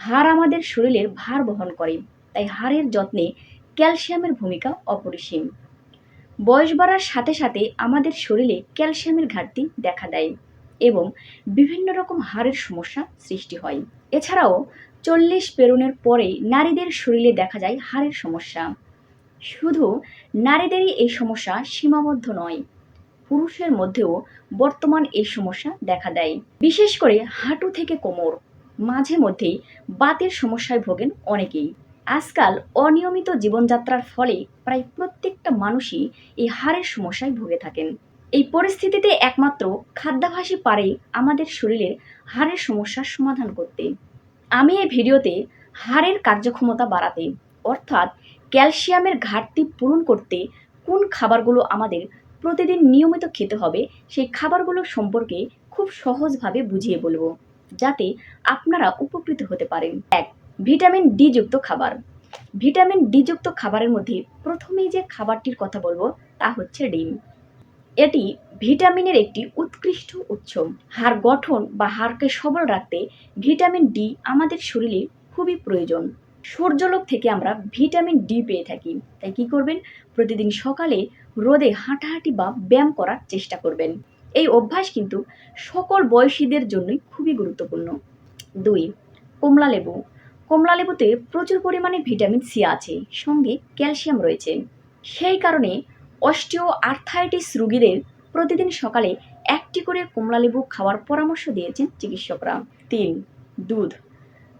হাড় আমাদের শরীরের ভার বহন করে, তাই হাড়ের যত্নে ক্যালসিয়ামের ভূমিকা অপরিসীম। বয়স বাড়ার সাথে সাথে আমাদের শরীরে ক্যালসিয়ামের ঘাটতি দেখা দেয় এবং বিভিন্ন রকম হাড়ের সমস্যা সৃষ্টি হয়। এছাড়াও চল্লিশ পেরোনের পরে নারীদের শরীরে দেখা যায় হাড়ের সমস্যা। শুধু নারীদেরই এই সমস্যা সীমাবদ্ধ নয়, পুরুষের মধ্যেও বর্তমান এই সমস্যা দেখা দেয়। বিশেষ করে হাঁটু থেকে কোমর। মাঝে মধ্যেই বাতের সমস্যায় ভোগেন অনেকেই। আজকাল অনিয়মিত জীবনযাত্রার ফলে প্রায় প্রত্যেকটা মানুষই এই হাড়ের সমস্যায় ভুগে থাকেন। এই পরিস্থিতিতে একমাত্র খাদ্যাভাসই পারে আমাদের শরীরের হাড়ের সমস্যার সমাধান করতে। আমি এই ভিডিওতে হাড়ের কার্যক্ষমতা বাড়াতে, অর্থাৎ ক্যালসিয়ামের ঘাটতি পূরণ করতে কোন খাবারগুলো আমাদের প্রতিদিন নিয়মিত খেতে হবে, সেই খাবারগুলো সম্পর্কে খুব সহজভাবে বুঝিয়ে বলব। যাতে আপনারা উপকৃত হতে পারেন। এক, ভিটামিন ডি যুক্ত খাবার। ভিটামিন ডি যুক্ত খাবারের মধ্যে প্রথমেই যে খাবারটির কথা বলব, তা হচ্ছে ডিম। এটি ভিটামিনের একটি উৎকৃষ্ট উৎস। হাড় গঠন বা হাড়কে সবল রাখতে ভিটামিন ডি আমাদের শরীরে খুবই প্রয়োজন। সূর্যলোক থেকে আমরা ভিটামিন ডি পেয়ে থাকি। তাই কি করবেন? প্রতিদিন সকালে রোদে হাঁটাহাঁটি বা ব্যায়াম করার চেষ্টা করবেন। এই অভ্যাস কিন্তু সকল বয়সীদের জন্যই খুবই গুরুত্বপূর্ণ। দুই, কমলা লেবু। কমলা লেবুতে প্রচুর পরিমাণে ভিটামিন সি আছে, সঙ্গে ক্যালসিয়াম রয়েছে। সেই কারণে অস্টিও আর্থাইটিস রোগীদের প্রতিদিন সকালে একটি করে কমলা লেবু খাওয়ার পরামর্শ দিয়েছেন চিকিৎসকরা। তিন, দুধ।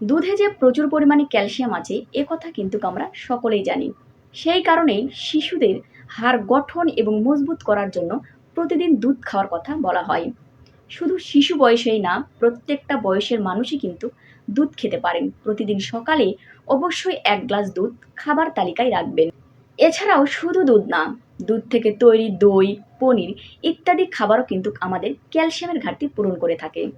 দুধে যে প্রচুর পরিমাণে ক্যালসিয়াম আছে, এ কথা কিন্তু আমরা সকলেই জানি। সেই কারণেই শিশুদের হাড় গঠন এবং মজবুত করার জন্য প্রতিদিন দুধ খাওয়ার কথা বলা হয়। শুধু শিশু বয়সেই না, প্রত্যেকটা বয়সের মানুষই কিন্তু দুধ খেতে পারেন। প্রতিদিন সকালে অবশ্যই এক গ্লাস দুধ খাবার তালিকায় রাখবেন। এছাড়াও শুধু দুধ না, দুধ থেকে তৈরি দই, পনির ইত্যাদি খাবারও কিন্তু আমাদের ক্যালসিয়ামের ঘাটতি পূরণ করে থাকে।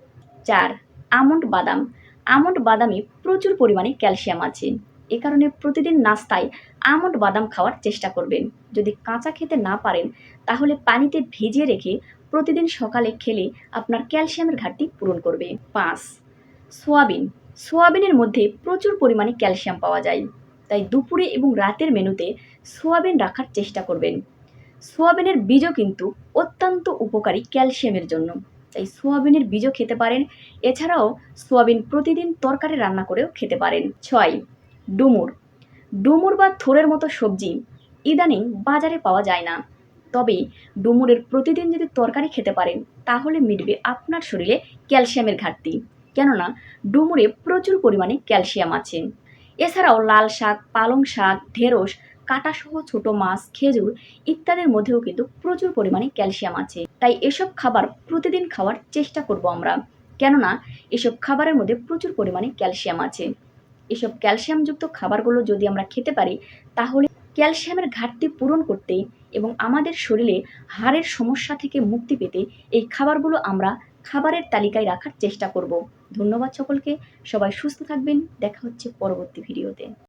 চার, আমন্ড বাদাম। আমন্ড বাদামে প্রচুর পরিমাণে ক্যালসিয়াম আছে। এ কারণে প্রতিদিন নাস্তায় আমন্ড বাদাম খাওয়ার চেষ্টা করবেন। যদি কাঁচা খেতে না পারেন, তাহলে পানিতে ভিজিয়ে রেখে প্রতিদিন সকালে খেলে আপনার ক্যালসিয়ামের ঘাটতি পূরণ করবে। পাঁচ, সোয়াবিন। সোয়াবিনের মধ্যে প্রচুর পরিমাণে ক্যালসিয়াম পাওয়া যায়। তাই দুপুরে এবং রাতের মেনুতে সোয়াবিন রাখার চেষ্টা করবেন। সোয়াবিনের বীজও কিন্তু অত্যন্ত উপকারী ক্যালসিয়ামের জন্য। তাই সোয়াবিনের বীজও খেতে পারেন। এছাড়াও সোয়াবিন প্রতিদিন তরকারি রান্না করেও খেতে পারেন। ছয় ডুমুর। ডুমুর বা থোরের মতো সবজি ইদানিং বাজারে পাওয়া যায় না। তবে ডুমুরের প্রতিদিন যদি তরকারি খেতে পারেন, তাহলে মিটবে আপনার শরীরে ক্যালসিয়ামের ঘাটতি। কেননা, ডুমুরে প্রচুর পরিমাণে ক্যালসিয়াম আছে। এছাড়াও লাল শাক, পালং শাক, ঢেঁড়স, কাটাসহ ছোট মাছ, খেজুর ইত্যাদির মধ্যেও কিন্তু প্রচুর পরিমাণে ক্যালসিয়াম আছে। তাই এসব খাবার প্রতিদিন খাওয়ার চেষ্টা করব আমরা। কেননা, এসব খাবারের মধ্যে প্রচুর পরিমাণে ক্যালসিয়াম আছে। এসব ক্যালসিয়ামযুক্ত খাবারগুলো যদি আমরা খেতে পারি, তাহলে ক্যালসিয়ামের ঘাটতি পূরণ করতে এবং আমাদের শরীরে হাড়ের সমস্যা থেকে মুক্তি পেতে এই খাবারগুলো আমরা খাবারের তালিকায় রাখার চেষ্টা করব। ধন্যবাদ সকলকে। সবাই সুস্থ থাকবেন। দেখা হচ্ছে পরবর্তী ভিডিওতে।